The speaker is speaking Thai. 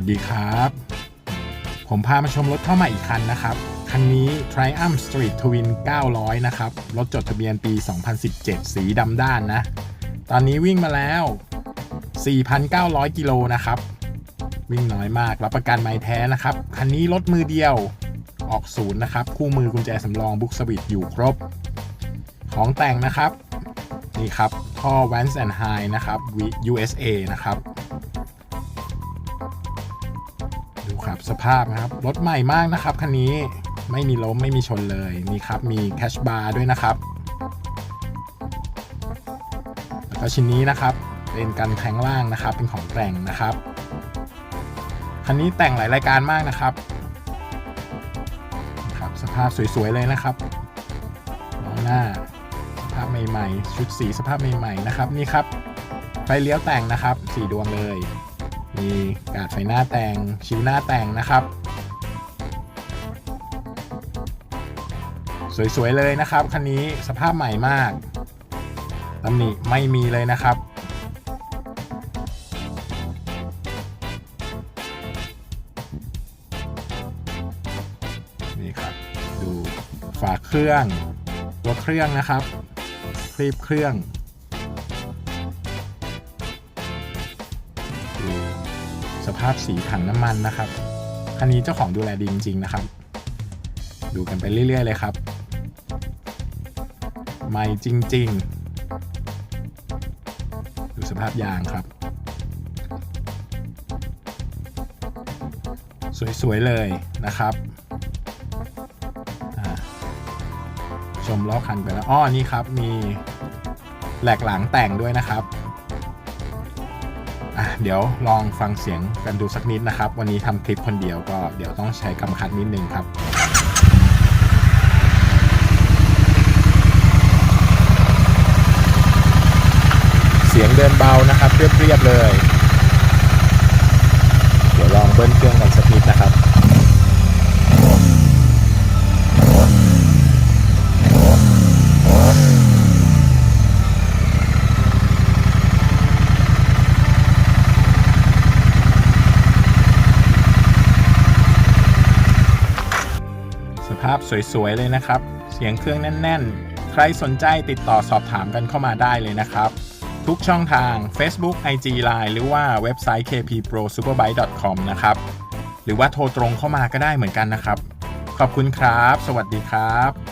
วัสดีครับ ผมพามาชมรถเข้ามาอีกคันนะครับ คันนี้ Triumph Street Twin 900 นะครับ รถจดทะเบียนปี 2017 สีดำด้านนะ ตอนนี้วิ่งมาแล้ว 4,900 กิโลนะครับ วิ่งน้อยมาก รับประกันไม้แท้นะครับ คันนี้รถมือเดียว ออกศูนย์นะครับ คู่มือกุญแจสำรองบุ๊กสวิตอยู่ครบ ของแต่งนะครับ นี่ครับท่อ Vance and High นะครับ USA นะครับับสภาพนะครับ รถใหม่มากนะครับคันนี้ไม่มีล้มไม่มีชนเลยนี่ครับมีแคชบาร์ด้วยนะครับแล้วก็ชิ้นนี้นะครับเป็นกันแทงล่างนะครับ เป็นของแต่งนะครับคันนี้แต่งหลายรายการมากนะครับครับสภาพสวยๆเลยนะครับล้อหน้าสภาพใหม่ๆ ชุดสีสภาพใหม่ๆนะครับนี่ครับไฟเลี้ยวแต่งนะครับสีดวงเลย มีกาดไฟหน้าแต่งชิวหน้าแต่งนะครับ สวยๆเลยนะครับ คันนี้สภาพใหม่มากตำหนิไม่มีเลยนะครับ นี่ครับ ดูฝาเครื่อง ตัวเครื่องนะครับ คลีบเครื่อง สภาพสีถังน้ำมันนะครับ คันนี้เจ้าของดูแลดีจริง ๆ นะครับ ดูกันไปเรื่อย ๆ เลยครับ ใหม่จริง ๆ ดูสภาพยางครับ สวย ๆ เลยนะครับชมล้อคันไปแล้ว อ้อ นี่ครับ มีแหลกหลังแต่งด้วยนะครับ อะเดี๋ยวลองฟังเสียงกันดูสักนิดนะครับ วันนี้ทำคลิปคนเดียวก็เดี๋ยวต้องใช้คำคัดนิดนึงครับเสียงเดินเบานะครับ เรียบๆเลย เดี๋ยวลองเบิ้ลเครื่องกันสักนิดนะครับ สภาพสวยๆเลยนะครับ เสียงเครื่องแน่น ๆ ใครสนใจติดต่อสอบถามกันเข้ามาได้เลยนะครับ ทุกช่องทาง Facebook IG Line หรือว่าเว็บไซต์ kpprosuperbike.com นะครับ หรือว่าโทรตรงเข้ามาก็ได้เหมือนกันนะครับ ขอบคุณครับ สวัสดีครับ